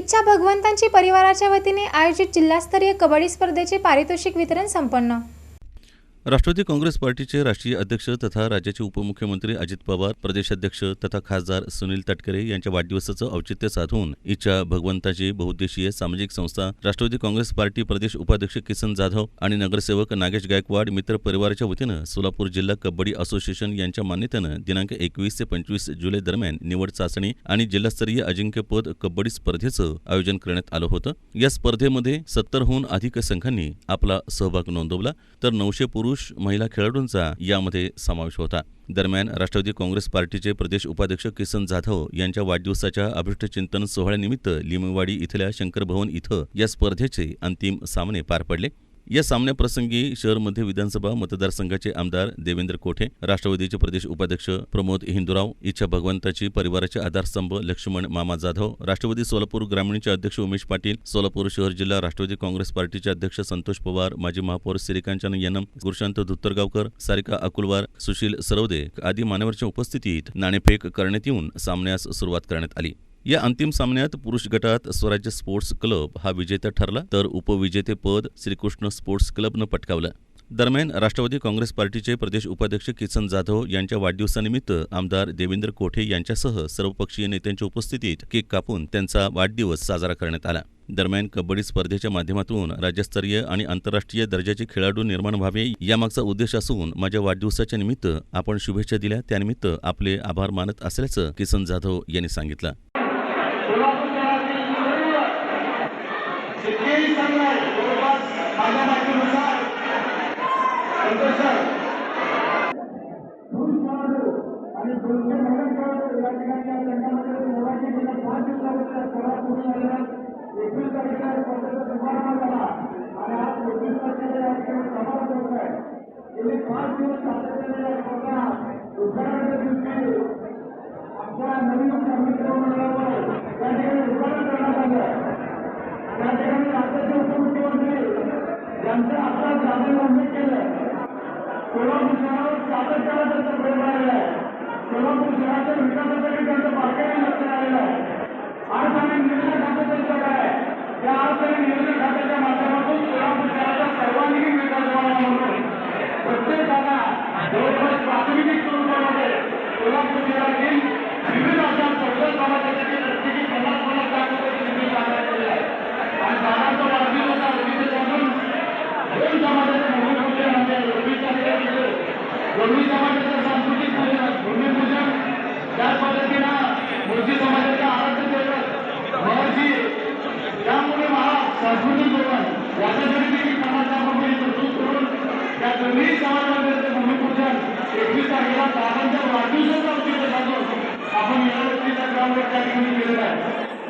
इच्छा भगवंतांची परिवाराच्या वतीने आयोजित जिल्हास्तरीय कबड्डी स्पर्धेचे पारितोषिक वितरण संपन्न. राष्ट्रवादी काँग्रेस पार्टीचे राष्ट्रीय अध्यक्ष तथा राज्याचे उपमुख्यमंत्री अजित पवार प्रदेशाध्यक्ष तथा खासदार सुनील तटकरे यांच्या वाढदिवसाचं औचित्य साधून इच्छा भगवंताची बहुउद्देशीय सामाजिक संस्था राष्ट्रवादी काँग्रेस पार्टी प्रदेश उपाध्यक्ष किसन जाधव आणि नगरसेवक नागेश गायकवाड मित्र परिवाराच्या वतीनं सोलापूर जिल्हा कबड्डी असोसिएशन यांच्या मान्यतेनं दिनांक एकवीस ते पंचवीस जुलै दरम्यान निवड चाचणी आणि जिल्हास्तरीय अजिंक्यपद कबड्डी स्पर्धेचं आयोजन करण्यात आलं होतं. या स्पर्धेमध्ये सत्तरहून अधिक संघांनी आपला सहभाग नोंदवला. तर नऊशे पूर्व पुरुष महिला खेळाडूंचा यामध्ये समावेश होता. दरम्यान राष्ट्रवादी काँग्रेस पार्टीचे प्रदेश उपाध्यक्ष किसन जाधव यांच्या वाढदिवसाच्या अभिष्टचिंतन सोहळ्यानिमित्त लिमवाडी इथल्या शंकर भवन इथं या स्पर्धेचे अंतिम सामने पार पडले. या सामन्याप्रसंगी शहरमध्ये विधानसभा मतदारसंघाचे आमदार देवेंद्र कोठे राष्ट्रवादीचे प्रदेश उपाध्यक्ष प्रमोद हिंदुराव इच्छा भगवंताची परिवाराचे आधारस्तंभ लक्ष्मण मामा जाधव राष्ट्रवादी सोलापूर ग्रामीणचे अध्यक्ष उमेश पाटील सोलापूर शहर जिल्हा राष्ट्रवादी काँग्रेस पार्टीचे अध्यक्ष संतोष पवार माजी महापौर श्रीकांचन यनम गुरुशांत धुत्तरगावकर सारिका अकुलवार सुशील सरवदे आदी मान्यवरच्या उपस्थितीत नाणेफेक करण्यात येऊन सामन्यास सुरुवात करण्यात आली. या अंतिम सामन्यात पुरुष गटात स्वराज्य स्पोर्ट्स क्लब हा विजेता ठरला तर उपविजेतेपद श्रीकृष्ण स्पोर्ट्स क्लबनं पटकावलं. दरम्यान राष्ट्रवादी काँग्रेस पार्टीचे प्रदेश उपाध्यक्ष किसन जाधव यांच्या वाढदिवसानिमित्त आमदार देवेंद्र कोठे यांच्यासह सर्वपक्षीय नेत्यांच्या उपस्थितीत केक कापून त्यांचा वाढदिवस साजरा करण्यात आला. दरम्यान कबड्डी स्पर्धेच्या माध्यमातून राज्यस्तरीय आणि आंतरराष्ट्रीय दर्जाचे खेळाडू निर्माण व्हावे यामागचा उद्देश असून माझ्या वाढदिवसाच्या निमित्त आपण शुभेच्छा दिल्या. त्यानिमित्त आपले आभार मानत असल्याचं किसन जाधव यांनी सांगितलं. सोलापूर शहरातील सर्व शेतकरी संघ आहे जवळपास माझ्या माहितीनुसार संतोष सर पुरुष यांचं आपला जामीन उल्लेख केलं सोलापूर शहरावर सातत्यानं त्यांचा प्रेम राहिलेला आहे. सोलापूर शहराच्या विकासासाठी त्यांचं बारकाईने लक्ष आलेलं आहे. आज आणि निर्णय खातं त्यांचं काय आहे? त्या आज आणि निर्णय खात्याच्या माध्यमातून सोलापूर शहराचा सर्वांगीण विकास व्हावा म्हणून. प्रत्येकाला जवळपास प्राथमिक स्वरूपामध्ये सोलापूर गोंडवी समाजाचं सांस्कृतिक भूमिपूजन त्याच पद्धतीनं मुर्जी समाजाचं आराध्य केलं महर्षी त्यामुळे मला सांस्कृतिक धोरण याच्यासाठी मी समाजामध्ये तरतूद करून त्या दोन्ही समाजामध्ये भूमिपूजन एकवीस तारखेला बाबांच्या वाढदिवसाचा उद्देश साधून आपण व्यक्तीच्या ग्राउंडवर त्या ठिकाणी केलेला आहे.